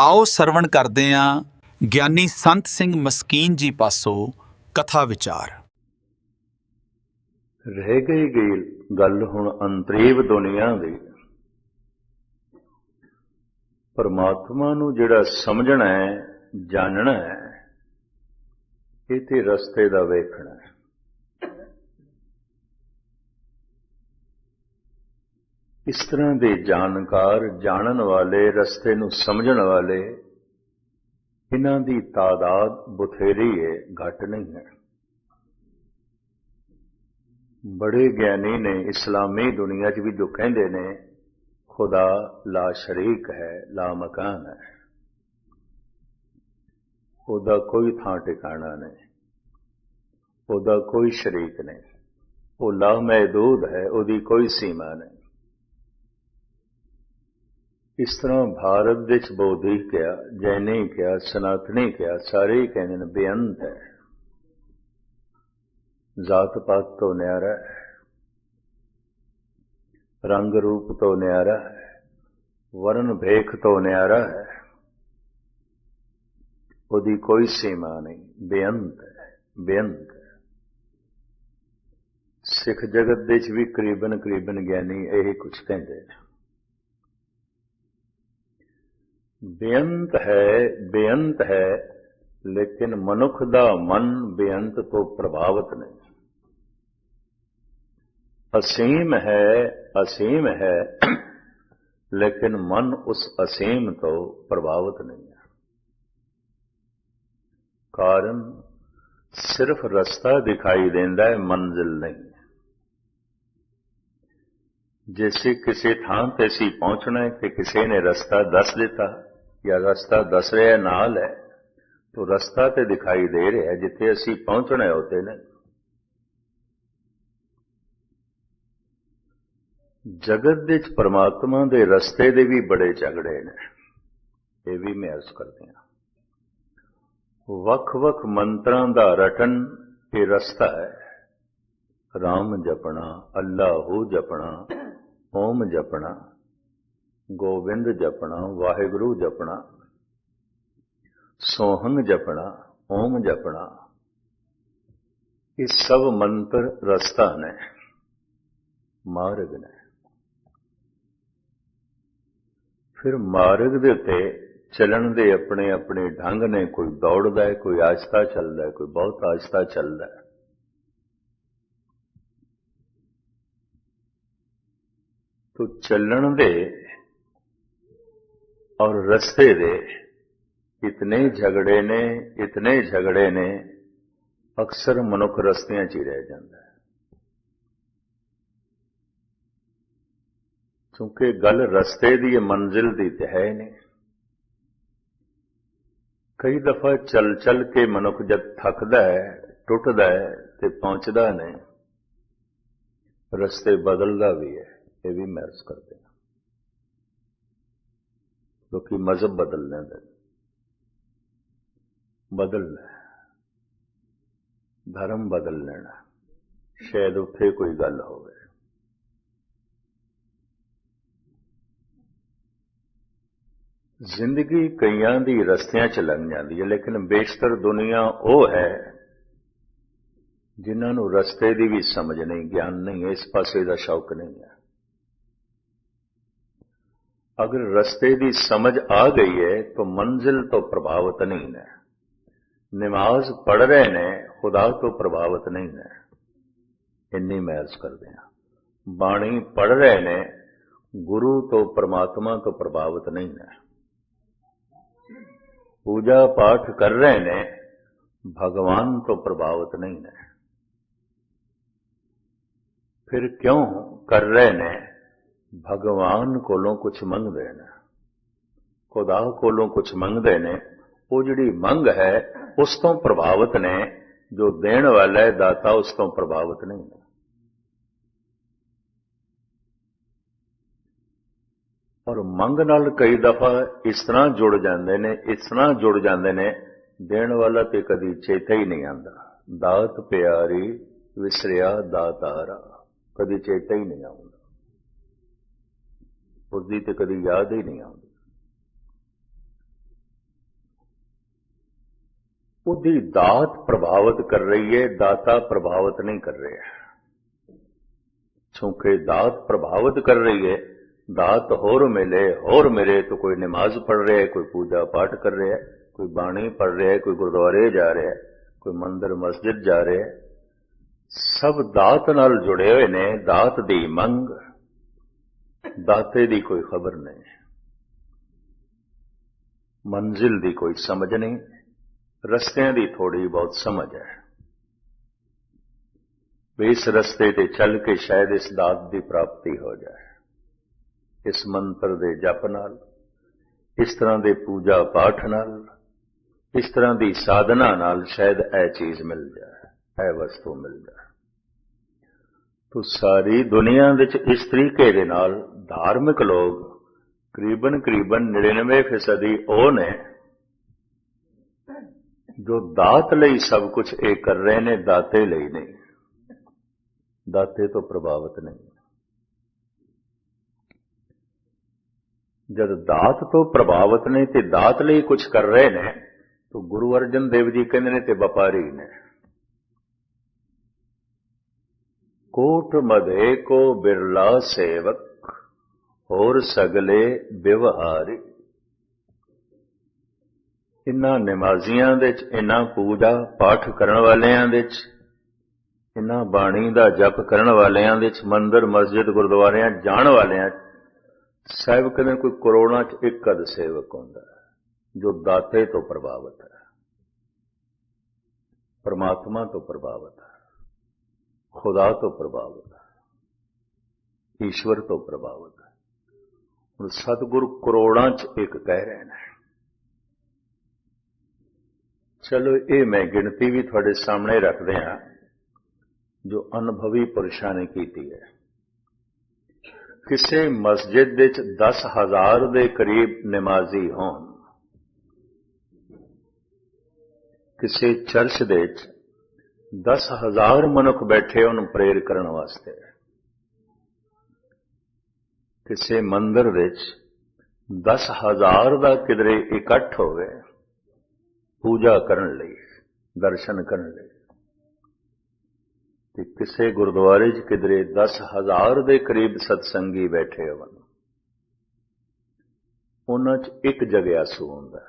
ਆਓ ਸਰਵਣ ਕਰਦੇ ਹਾਂ ਗਿਆਨੀ ਸੰਤ ਸਿੰਘ ਮਸਕੀਨ ਜੀ ਪਾਸੋਂ ਕਥਾ ਵਿਚਾਰ। ਰਹਿ ਗਈ ਗਈ ਗੱਲ ਹੁਣ ਅੰਤਰੀਵ ਦੁਨੀਆ ਦੀ। ਪਰਮਾਤਮਾ ਨੂੰ ਜਿਹੜਾ ਸਮਝਣਾ ਹੈ, ਜਾਣਨਾ ਹੈ, ਇਹ ਤੇ ਰਸਤੇ ਦਾ ਵੇਖਣਾ ਹੈ। ਇਸ ਤਰ੍ਹਾਂ ਦੇ ਜਾਣਕਾਰ ਜਾਣਨ ਵਾਲੇ, ਰਸਤੇ ਨੂੰ ਸਮਝਣ ਵਾਲੇ, ਇਹਨਾਂ ਦੀ ਤਾਦਾਦ ਬਥੇਰੀ ਹੈ ਘਟ ਨਹੀਂ ਹੈ। ਬੜੇ ਗਿਆਨੀ ਨੇ ਇਸਲਾਮੀ ਦੁਨੀਆ 'ਚ ਵੀ ਜੋ ਕਹਿੰਦੇ ਨੇ, ਖੁਦਾ ਲਾ ਸ਼ਰੀਕ ਹੈ, ਲਾ ਮਕਾਨ ਹੈ। ਉਹਦਾ ਕੋਈ ਥਾਂ ਟਿਕਾਣਾ ਨਹੀਂ। ਉਹਦਾ ਕੋਈ ਸ਼ਰੀਕ ਨਹੀਂ। ਉਹ ਲਾ ਮਹਦੂਦ ਹੈ, ਉਹਦੀ ਕੋਈ ਸੀਮਾ ਨਹੀਂ। ਇਸ ਤਰ੍ਹਾਂ ਭਾਰਤ ਦੇ ਵਿੱਚ ਬੌਧੀ ਕਿਹਾ, ਜੈਨੀ ਕਿਹਾ, ਸਨਾਤਨੀ ਕਿਹਾ, ਸਾਰੇ ਹੀ ਕਹਿੰਦੇ ਨੇ ਬੇਅੰਤ ਹੈ। ਜ਼ਾਤ ਪਾਤ ਤੋਂ ਨਿਆਰਾ ਹੈ। ਰੰਗ ਰੂਪ ਤੋਂ ਨਿਆਰਾ ਹੈ। ਵਰਨ ਭੇਖ ਤੋਂ ਨਿਆਰਾ ਹੈ। ਉਹਦੀ ਕੋਈ ਸੀਮਾ ਨਹੀਂ, ਬੇਅੰਤ ਹੈ, ਬੇਅੰਤ ਸਿੱਖ ਜਗਤ ਦੇ ਵਿੱਚ ਵੀ ਕਰੀਬਨ ਕਰੀਬਨ ਗਿਆਨੀ ਇਹ ਕੁਝ ਕਹਿੰਦੇ ਨੇ। ਬੇਅੰਤ ਹੈ ਬੇਅੰਤ ਹੈ, ਲੇਕਿਨ ਮਨੁੱਖ ਦਾ ਮਨ ਬੇਅੰਤ ਤੋਂ ਪ੍ਰਭਾਵਿਤ ਨਹੀਂ। ਅਸੀਮ ਹੈ ਅਸੀਮ ਹੈ, ਲੇਕਿਨ ਮਨ ਉਸ ਅਸੀਮ ਤੋਂ ਪ੍ਰਭਾਵਿਤ ਨਹੀਂ ਹੈ। ਕਾਰਨ ਸਿਰਫ ਰਸਤਾ ਦਿਖਾਈ ਦਿੰਦਾ ਹੈ, ਮੰਜ਼ਿਲ ਨਹੀਂ ਜੈਸੇ ਕਿਸੇ ਥਾਂ ਤੇ ਅਸੀਂ ਪਹੁੰਚਣਾ ਹੈ ਕਿ ਕਿਸੇ ਨੇ ਰਸਤਾ ਦੱਸ ਦਿੱਤਾ ਜਾਂ ਰਸਤਾ ਦੱਸ ਰਿਹਾ ਨਾਲ ਹੈ। तो ਰਸਤਾ ਤੇ ਦਿਖਾਈ ਦੇ ਰਿਹਾ ਜਿੱਥੇ ਅਸੀਂ ਪਹੁੰਚਣਾ ਹੈ ਨੇ। ਜਗਤ ਦੇ ਵਿੱਚ ਪਰਮਾਤਮਾ ਦੇ ਰਸਤੇ ਦੇ ਵੀ ਬੜੇ ਝਗੜੇ ਨੇ। ਇਹ ਵੀ ਮੈਂ ਅਰਜ਼ ਕਰਦੇ ਹਾਂ। ਵੱਖ-ਵੱਖ ਮੰਤਰਾਂ ਦਾ ਰਟਨ ਇਹ ਰਸਤਾ ਹੈ। ਰਾਮ ਜਪਣਾ, ਅੱਲਾਹੂ ਜਪਣਾ, ਓਮ ਜਪਣਾ। ਗੋਬਿੰਦ ਜਪਣਾ, ਵਾਹਿਗੁਰੂ ਜਪਣਾ, ਸੋਹੰਗ ਜਪਣਾ, ਓਮ ਜਪਣਾ। ਇਹ ਸਭ ਮੰਤਰ ਰਸਤਾ ਨੇ, ਮਾਰਗ ਨੇ। ਫਿਰ ਮਾਰਗ ਦੇ ਉੱਤੇ ਚੱਲਣ ਦੇ ਆਪਣੇ ਆਪਣੇ ਢੰਗ ਨੇ, ਕੋਈ ਦੌੜਦਾ ਹੈ, ਕੋਈ ਆਸਤਾ ਚੱਲਦਾ ਹੈ, ਕੋਈ ਬਹੁਤ ਆਸਤਾ ਚੱਲਦਾ ਹੈ। ਤੋ ਚੱਲਣ ਦੇ ਔਰ ਰਸਤੇ ਦੇ ਇਤਨੇ ਝਗੜੇ ਨੇ, ਇਤਨੇ ਝਗੜੇ ਨੇ, ਅਕਸਰ ਮਨੁੱਖ ਰਸਤਿਆਂ 'ਚ ਹੀ ਰਹਿ ਜਾਂਦਾ ਹੈ। ਕਿਉਂਕਿ ਗੱਲ ਰਸਤੇ ਦੀ ਹੈ ਮੰਜ਼ਿਲ ਦੀ ਤੇ ਹੈ ਨਹੀਂ। ਕਈ ਦਫਾ ਚੱਲ ਚੱਲ ਕੇ ਮਨੁੱਖ ਜਦ ਥੱਕਦਾ ਹੈ, ਟੁੱਟਦਾ ਹੈ ਤੇ ਪਹੁੰਚਦਾ ਨਹੀਂ, ਰਸਤੇ ਬਦਲਦਾ ਵੀ ਹੈ, ਇਹ ਵੀ ਮਹਿਸੂਸ ਕਰਦੇ ਹਾਂ। ਕਿਉਂਕਿ ਮਜ਼ਹਬ ਬਦਲ ਲੈਂਦਾ ਬਦਲਣਾ ਧਰਮ ਬਦਲ ਲੈਣਾ ਸ਼ਾਇਦ ਉੱਥੇ ਕੋਈ ਗੱਲ ਹੋਵੇ। ਜ਼ਿੰਦਗੀ ਕਈਆਂ ਦੀ ਰਸਤਿਆਂ 'ਚ ਲੰਘ ਜਾਂਦੀ ਹੈ, ਲੇਕਿਨ ਬੇਸ਼ਤਰ ਦੁਨੀਆ ਉਹ ਹੈ ਜਿਨ੍ਹਾਂ ਨੂੰ ਰਸਤੇ ਦੀ ਵੀ ਸਮਝ ਨਹੀਂ, ਗਿਆਨ ਨਹੀਂ, ਇਸ ਪਾਸੇ ਦਾ ਸ਼ੌਕ ਨਹੀਂ ਹੈ। ਅਗਰ ਰਸਤੇ ਦੀ ਸਮਝ ਆ ਗਈ ਹੈ ਤਾਂ ਮੰਜ਼ਿਲ ਤੋਂ ਪ੍ਰਭਾਵਿਤ ਨਹੀਂ ਹੈ ਨਮਾਜ਼ ਪੜ ਰਹੇ ਨੇ ਖੁਦਾ ਤੋਂ ਪ੍ਰਭਾਵਿਤ ਨਹੀਂ ਹੈ ਇੰਨੀ ਮਹਿਰਸ ਕਰਦੇ ਹਾਂ ਬਾਣੀ ਪੜ ਰਹੇ ਨੇ ਗੁਰੂ ਤੋਂ ਪਰਮਾਤਮਾ ਤੋਂ ਪ੍ਰਭਾਵਿਤ ਨਹੀਂ ਹੈ ਪੂਜਾ ਪਾਠ ਕਰ ਰਹੇ ਨੇ ਭਗਵਾਨ ਤੋਂ ਪ੍ਰਭਾਵਿਤ ਨਹੀਂ ਹੈ ਫਿਰ ਕਿਉਂ ਕਰ ਰਹੇ ਨੇ ਭਗਵਾਨ ਕੋਲੋਂ ਕੁਝ ਮੰਗਦੇ ਨੇ। ਖੁਦਾ ਕੋਲੋਂ ਕੁਝ ਮੰਗਦੇ ਨੇ। ਉਹ ਜਿਹੜੀ ਮੰਗ ਹੈ, ਉਸ ਤੋਂ ਪ੍ਰਭਾਵਿਤ ਨੇ। ਜੋ ਦੇਣ ਵਾਲਾ ਹੈ, ਦਾਤਾ ਉਸ ਤੋਂ ਪ੍ਰਭਾਵਿਤ ਨਹੀਂ ਹੈ। ਔਰ ਮੰਗ ਨਾਲ ਕਈ ਦਫਾ ਇਸ ਤਰ੍ਹਾਂ ਜੁੜ ਜਾਂਦੇ ਨੇ, ਇਸ ਤਰ੍ਹਾਂ ਜੁੜ ਜਾਂਦੇ ਨੇ। ਦੇਣ ਵਾਲਾ ਤੇ ਕਦੀ ਚੇਤਾ ਹੀ ਨਹੀਂ ਆਉਂਦਾ। ਦਾਤ ਪਿਆਰੀ, ਵਿਸਰਿਆ ਦਾਤਾਰਾ। ਕਦੀ ਚੇਤਾ ਹੀ ਨਹੀਂ ਆਉਂਦਾ। ਉਸਦੀ ਤੇ ਕਦੀ ਯਾਦ ਹੀ ਨਹੀਂ ਆਉਂਦੀ। ਉਹਦੀ ਦਾਤ ਪ੍ਰਭਾਵਿਤ ਕਰ ਰਹੀ ਹੈ, ਦਾਤਾ ਪ੍ਰਭਾਵਿਤ ਨਹੀਂ ਕਰ ਰਿਹਾ। ਕਿਉਂਕਿ ਦਾਤ ਪ੍ਰਭਾਵਿਤ ਕਰ ਰਹੀ ਹੈ, ਦਾਤ ਹੋਰ ਮਿਲੇ ਹੋਰ ਮਿਲੇ ਤਾਂ ਕੋਈ ਨਮਾਜ਼ ਪੜ ਰਿਹਾ ਹੈ ਕੋਈ ਪੂਜਾ ਪਾਠ ਕਰ ਰਿਹਾ ਹੈ ਕੋਈ ਬਾਣੀ ਪੜ ਰਿਹਾ ਹੈ ਕੋਈ ਗੁਰਦੁਆਰੇ ਜਾ ਰਿਹਾ ਹੈ ਕੋਈ ਮੰਦਰ, ਮਸਜਿਦ ਜਾ ਰਿਹਾ। ਹੈ ਸਭ ਦਾਤ ਨਾਲ ਜੁੜੇ ਹੋਏ ਨੇ, ਦਾਤ ਦੀ ਮੰਗ ਦਾਤੇ ਦੀ ਕੋਈ ਖਬਰ ਨਹੀਂ। ਮੰਜ਼ਿਲ ਦੀ ਕੋਈ ਸਮਝ ਨਹੀਂ। ਰਸਤਿਆਂ ਦੀ ਥੋੜੀ ਬਹੁਤ ਸਮਝ ਹੈ। ਵੀ ਇਸ ਰਸਤੇ ਤੇ ਚੱਲ ਕੇ ਸ਼ਾਇਦ ਇਸ ਦਾਤ ਦੀ ਪ੍ਰਾਪਤੀ ਹੋ ਜਾਏ। ਇਸ ਮੰਤਰ ਦੇ ਜਪ ਨਾਲ, ਇਸ ਤਰ੍ਹਾਂ ਦੇ ਪੂਜਾ ਪਾਠ ਨਾਲ, ਇਸ ਤਰ੍ਹਾਂ ਦੀ ਸਾਧਨਾ ਨਾਲ ਸ਼ਾਇਦ ਇਹ ਚੀਜ਼ ਮਿਲ ਜਾਏ, ਇਹ ਵਸਤੂ ਮਿਲ ਜਾਏ। ਤੋ ਸਾਰੀ ਦੁਨੀਆ ਵਿੱਚ ਇਸ ਤਰੀਕੇ ਦੇ ਨਾਲ ਧਾਰਮਿਕ ਲੋਕ ਕਰੀਬਨ ਕਰੀਬਨ 99% ਉਹ ਨੇ ਜੋ ਦਾਤ ਲਈ ਸਭ ਕੁਝ ਇਹ ਕਰ ਰਹੇ ਨੇ ਦਾਤੇ ਲਈ ਨਹੀਂ ਦਾਤੇ ਤੋਂ ਪ੍ਰਭਾਵਿਤ ਨਹੀਂ ਜਦ ਦਾਤ ਤੋਂ ਪ੍ਰਭਾਵਿਤ ਨੇ ਤੇ ਦਾਤ ਲਈ ਕੁਝ ਕਰ ਰਹੇ ਨੇ ਤਾਂ ਗੁਰੂ ਅਰਜਨ ਦੇਵ ਜੀ ਕਹਿੰਦੇ ਨੇ ਤੇ ਵਪਾਰੀ ਨੇ ਕੋਟ ਮਧੇ ਕੋ ਬਿਰਲਾ ਸੇਵਕ ਹੋਰ ਸਗਲੇ ਵਿਵਹਾਰੀ। ਇਨ੍ਹਾਂ ਨਮਾਜ਼ੀਆਂ ਦੇ ਵਿੱਚ ਇਨ੍ਹਾਂ ਪੂਜਾ ਪਾਠ ਕਰਨ ਵਾਲਿਆਂ ਦੇ ਵਿੱਚ ਇਨ੍ਹਾਂ ਬਾਣੀ ਦਾ ਜਪ ਕਰਨ ਵਾਲਿਆਂ ਦੇ ਵਿੱਚ, ਮੰਦਰ, ਮਸਜਿਦ, ਗੁਰਦੁਆਰਿਆਂ ਜਾਣ ਵਾਲਿਆਂ ਸਾਹਿਬ ਕਹਿੰਦੇ ਕੋਈ ਕਰੋੜਾਂ ਚ ਇੱਕ ਅਦ ਸੇਵਕ ਹੁੰਦਾ ਜੋ ਦਾਤੇ ਤੋਂ ਪ੍ਰਭਾਵਿਤ ਹੈ, ਪਰਮਾਤਮਾ ਤੋਂ ਪ੍ਰਭਾਵਿਤ ਹੈ, ਖੁਦਾ ਤੋਂ ਪ੍ਰਭਾਵਿਤ ਹੈ, ਈਸ਼ਵਰ ਤੋਂ ਪ੍ਰਭਾਵਿਤ ਹੁਣ ਸਤਿਗੁਰ ਕਰੋੜਾਂ ਚ ਇੱਕ ਕਹਿ ਰਹੇ ਨੇ ਚਲੋ ਇਹ ਮੈਂ ਗਿਣਤੀ ਵੀ ਤੁਹਾਡੇ ਸਾਹਮਣੇ ਰੱਖਦੇ ਹਾਂ, ਜੋ ਅਨੁਭਵੀ ਪੁਰਸ਼ਾਂ ਨੇ ਕੀਤੀ ਹੈ। ਕਿਸੇ ਮਸਜਿਦ ਵਿੱਚ 10000 ਦੇ ਕਰੀਬ ਨਮਾਜ਼ੀ ਹੋਣ, ਕਿਸੇ ਚਰਚ ਦੇ ਵਿੱਚ 10000 ਮਨੁੱਖ ਬੈਠੇ ਉਹਨੂੰ ਪ੍ਰੇਰ ਕਰਨ ਵਾਸਤੇ ਕਿਸੇ ਮੰਦਰ ਵਿੱਚ 10000 ਦਾ ਕਿਦਰੇ ਇਕੱਠ ਹੋਵੇ ਪੂਜਾ ਕਰਨ ਲਈ, ਦਰਸ਼ਨ ਕਰਨ ਲਈ। ਤੇ ਕਿਸੇ ਗੁਰਦੁਆਰੇ 'ਚ ਕਿਦਰੇ 10000 ਦੇ ਕਰੀਬ ਸਤਸੰਗੀ ਬੈਠੇ ਹੋਣ। ਉਹਨਾਂ 'ਚ ਇੱਕ ਜਗਿਆਸੂ ਹੁੰਦਾ।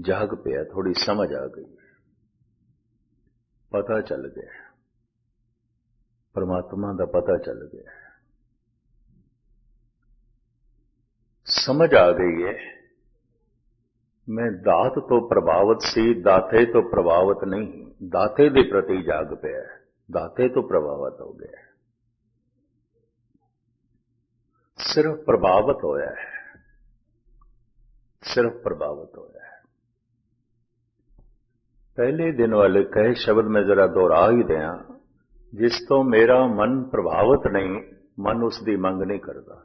ਜਾਗ ਪਿਆ ਥੋੜੀ ਸਮਝ ਆ ਗਈ। ਪਤਾ ਚੱਲ ਗਿਆ। ਪਰਮਾਤਮਾ ਦਾ ਪਤਾ ਚੱਲ ਗਿਆ ਸਮਝ ਆ ਗਈ ਹੈ ਮੈਂ ਦਾਤ ਤੋਂ ਪ੍ਰਭਾਵਿਤ ਸੀ ਦਾਤੇ ਤੋਂ ਪ੍ਰਭਾਵਿਤ ਨਹੀਂ ਦਾਤੇ ਦੇ ਪ੍ਰਤੀ ਜਾਗ ਪਿਆ ਦਾਤੇ ਤੋਂ ਪ੍ਰਭਾਵਿਤ ਹੋ ਗਿਆ ਸਿਰਫ ਪ੍ਰਭਾਵਿਤ ਹੋਇਆ ਹੈ ਸਿਰਫ ਪ੍ਰਭਾਵਿਤ ਹੋਇਆ ਹੈ ਪਹਿਲੇ ਦਿਨ ਵਾਲੇ ਕਹੇ ਸ਼ਬਦ ਮੈਂ ਜ਼ਰਾ ਦੁਹਰਾ ਹੀ ਦਿਆਂ ਜਿਸ ਤੋਂ ਮੇਰਾ ਮਨ ਪ੍ਰਭਾਵਿਤ ਨਹੀਂ, ਮਨ ਉਸ ਦੀ ਮੰਗ ਨਹੀਂ ਕਰਦਾ।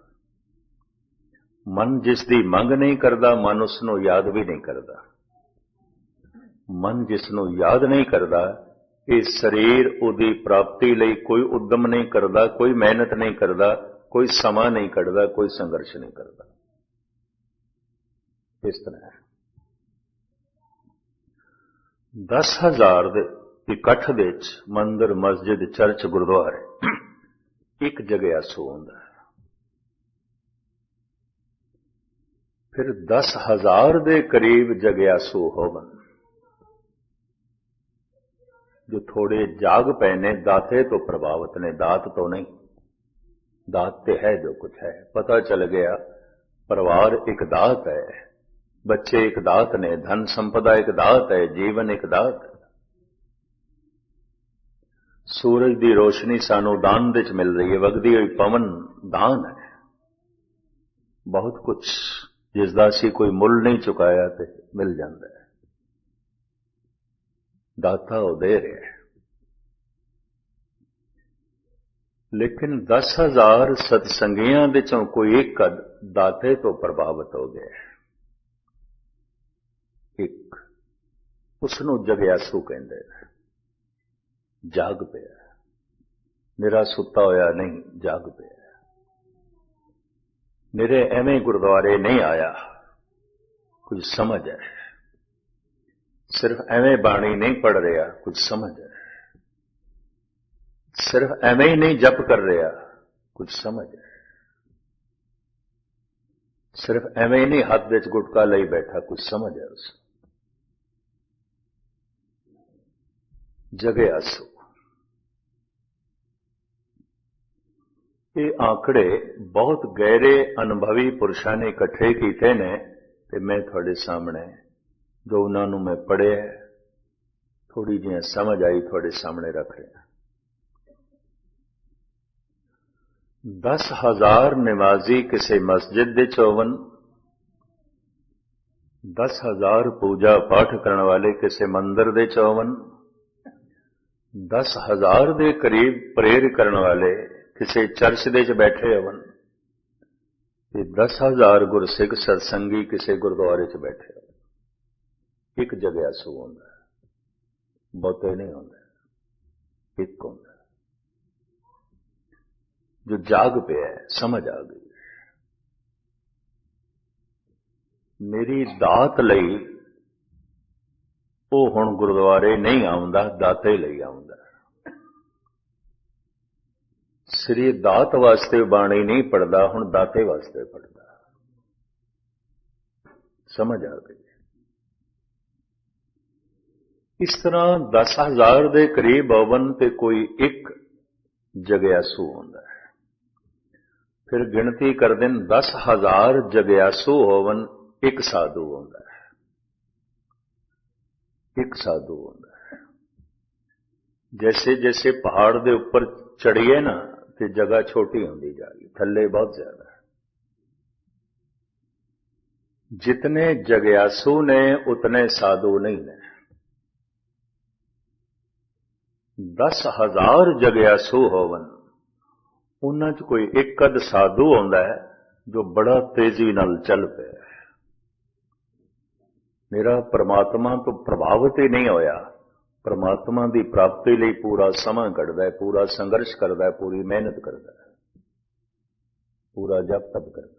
ਮਨ ਜਿਸ ਦੀ ਮੰਗ ਨਹੀਂ ਕਰਦਾ, ਮਨ ਉਸ ਨੂੰ ਯਾਦ ਵੀ ਨਹੀਂ ਕਰਦਾ। ਮਨ ਜਿਸ ਨੂੰ ਯਾਦ ਨਹੀਂ ਕਰਦਾ, ਇਹ ਸਰੀਰ ਉਹਦੀ ਪ੍ਰਾਪਤੀ ਲਈ ਕੋਈ ਉਦਮ ਨਹੀਂ ਕਰਦਾ, ਕੋਈ ਮਿਹਨਤ ਨਹੀਂ ਕਰਦਾ, ਕੋਈ ਸਮਾਂ ਨਹੀਂ ਕੱਢਦਾ, ਕੋਈ ਸੰਘਰਸ਼ ਨਹੀਂ ਕਰਦਾ। ਇਸ ਤਰ੍ਹਾਂ 10000 ਦੇ ਇਕੱਠ ਦੇ ਵਿੱਚ ਮੰਦਰ, ਮਸਜਿਦ, ਚਰਚ, ਗੁਰਦੁਆਰੇ ਇੱਕ ਜਗ੍ਹਾ ਸੋ ਹੁੰਦਾ ਫਿਰ 10000 ਦੇ ਕਰੀਬ ਜਗਿਆਸੂ ਹੋਵਨ ਜੋ ਥੋੜੇ ਜਾਗ ਪਏ ਨੇ, ਦਾਤੇ ਤੋਂ ਪ੍ਰਭਾਵਿਤ ਨੇ, ਦਾਤ ਤੋਂ ਨਹੀਂ। ਦਾਤ ਤੇ ਹੈ ਜੋ ਕੁਝ ਹੈ। ਪਤਾ ਚੱਲ ਗਿਆ, ਪਰਿਵਾਰ ਇੱਕ ਦਾਤ ਹੈ। ਬੱਚੇ ਇੱਕ ਦਾਤ ਨੇ, ਧਨ ਸੰਪਦਾ ਇੱਕ ਦਾਤ ਹੈ, ਜੀਵਨ ਇੱਕ ਦਾਤ ਹੈ। ਸੂਰਜ ਦੀ ਰੋਸ਼ਨੀ ਸਾਨੂੰ ਦਾਨ ਵਿੱਚ ਮਿਲ ਰਹੀ ਹੈ। ਵਗਦੀ ਹੋਈ ਪਵਨ ਦਾਨ ਹੈ। ਬਹੁਤ ਕੁਝ ਜਿਸ ਦਾ ਅਸੀਂ ਕੋਈ ਮੁੱਲ ਨਹੀਂ ਚੁਕਾਇਆ ਤੇ ਮਿਲ ਜਾਂਦਾ ਹੈ। ਦਾਤਾ ਉਹ ਦੇ ਰਿਹਾ ਹੈ। ਲੇਕਿਨ 10000 ਸਤਸੰਗੀਆਂ ਦੇ ਚੋਂ ਕੋਈ ਇੱਕ ਦਾਤੇ ਤੋਂ ਪ੍ਰਭਾਵਿਤ ਹੋ ਗਿਆ ਇੱਕ ਉਸ ਨੂੰ ਜਗਿਆਸੂ ਕਹਿੰਦੇ ਨੇ। ਜਾਗ ਪਿਆ ਮੇਰਾ ਸੁੱਤਾ ਹੋਇਆ ਨਹੀਂ ਜਾਗ ਪਿਆ ਮੇਰੇ ਐਵੇਂ ਗੁਰਦੁਆਰੇ ਨਹੀਂ ਆਇਆ ਕੁਝ ਸਮਝ ਹੈ ਸਿਰਫ ਐਵੇਂ ਬਾਣੀ ਨਹੀਂ ਪੜ ਰਿਹਾ ਕੁਝ ਸਮਝ ਹੈ ਸਿਰਫ ਐਵੇਂ ਹੀ ਨਹੀਂ ਜਪ ਕਰ ਰਿਹਾ ਕੁਝ ਸਮਝ ਹੈ ਸਿਰਫ ਐਵੇਂ ਹੀ ਨਹੀਂ ਹੱਥ ਵਿੱਚ ਗੁਟਕਾ ਲਈ ਬੈਠਾ ਕੁਝ ਸਮਝ ਹੈ ਉਸ ਜਗੇ ਆਸੂ ਇਹ ਆંકੜੇ ਬਹੁਤ ਗਹਿਰੇ ਅਨੁਭਵੀ ਪੁਰਸ਼ਾਂ ਨੇ ਇਕੱਠੇ ਕੀਤੇ ਨੇ ਤੇ ਮੈਂ ਤੁਹਾਡੇ ਸਾਹਮਣੇ, ਜੋ ਉਹਨਾਂ ਨੂੰ ਮੈਂ ਪੜ੍ਹਿਆ ਥੋੜੀ ਜਿਹੀ ਸਮਝ ਆਈ ਤੁਹਾਡੇ ਸਾਹਮਣੇ ਰੱਖ ਰਿਹਾ। 10000 ਨਮਾਜ਼ੀ ਕਿਸੇ ਮਸਜਿਦ ਦੇ ਚੋਵਨ 10000 ਪੂਜਾ ਪਾਠ ਕਰਨ ਵਾਲੇ ਕਿਸੇ ਮੰਦਰ ਦੇ ਚੋਵਨ 10000 ਦੇ ਕਰੀਬ ਪ੍ਰੇਰ ਕਰਨ ਵਾਲੇ ਕਿਸੇ ਚਰਚ ਦੇ ਚ ਬੈਠੇ ਹੋਵਨ ਤੇ 10000 ਗੁਰਸਿੱਖ ਸਤਸੰਗੀ ਕਿਸੇ ਗੁਰਦੁਆਰੇ ਚ ਬੈਠੇ ਹੋਵਨ ਇੱਕ ਜਗ੍ਹਾ ਸੂ ਹੁੰਦਾ ਬਹੁਤੇ ਨਹੀਂ ਹੁੰਦਾ ਇੱਕ ਹੁੰਦਾ ਜੋ ਜਾਗ ਪਿਆ ਸਮਝ ਆ ਗਈ ਮੇਰੀ ਦਾਤ ਲਈ ਉਹ ਹੁਣ ਗੁਰਦੁਆਰੇ ਨਹੀਂ ਆਉਂਦਾ, ਦਾਤੇ ਲਈ ਆਉਂਦਾ। ਸ੍ਰੀ ਦਾਤ ਵਾਸਤੇ ਬਾਣੀ ਨਹੀਂ ਪੜਦਾ ਹੁਣ ਦਾਤੇ ਵਾਸਤੇ ਪੜਦਾ ਸਮਝ ਆ ਗਈ। ਇਸ ਤਰ੍ਹਾਂ 10000 ਦੇ ਕਰੀਬ ਹੋਵਨ ਤੇ ਕੋਈ ਇੱਕ ਜਗਿਆਸੂ ਹੁੰਦਾ ਹੈ। ਫਿਰ ਗਿਣਤੀ ਕਰ ਦੇਣ 10000 ਜਗਿਆਸੂ ਹੋਵਨ ਇੱਕ ਸਾਧੂ ਹੁੰਦਾ ਹੈ। ਇੱਕ ਸਾਧੂ ਹੁੰਦਾ ਹੈ। ਜੈਸੇ ਜੈਸੇ ਪਹਾੜ ਦੇ ਉੱਪਰ ਚੜੀਏ ਨਾ, ਤੇ ਜਗ੍ਹਾ ਛੋਟੀ ਹੁੰਦੀ ਜਾ ਰਹੀ, ਥੱਲੇ ਬਹੁਤ ਜ਼ਿਆਦਾ। ਹੈ ਜਿਤਨੇ ਜਗਿਆਸੂ ਨੇ, ਉਤਨੇ ਸਾਧੂ ਨਹੀਂ ਨੇ। 10000 ਜਗਿਆਸੂ ਹੋਵਨ, ਉਹਨਾਂ 'ਚ ਕੋਈ ਇੱਕ ਅਦ ਸਾਧੂ ਹੁੰਦਾ ਹੈ, ਜੋ ਬੜਾ ਤੇਜ਼ੀ ਨਾਲ ਚੱਲ ਪਿਆ ਮੇਰਾ ਪਰਮਾਤਮਾ ਤੋਂ ਪ੍ਰਭਾਵਿਤ ਹੀ ਨਹੀਂ ਹੋਇਆ। ਪਰਮਾਤਮਾ ਦੀ ਪ੍ਰਾਪਤੀ ਲਈ ਪੂਰਾ ਸਮਾਂ ਕੱਢਦਾ ਹੈ, ਪੂਰਾ ਸੰਘਰਸ਼ ਕਰਦਾ ਹੈ, ਪੂਰੀ ਮਿਹਨਤ ਕਰਦਾ ਹੈ। ਪੂਰਾ ਜਪ ਤਪ ਕਰਦਾ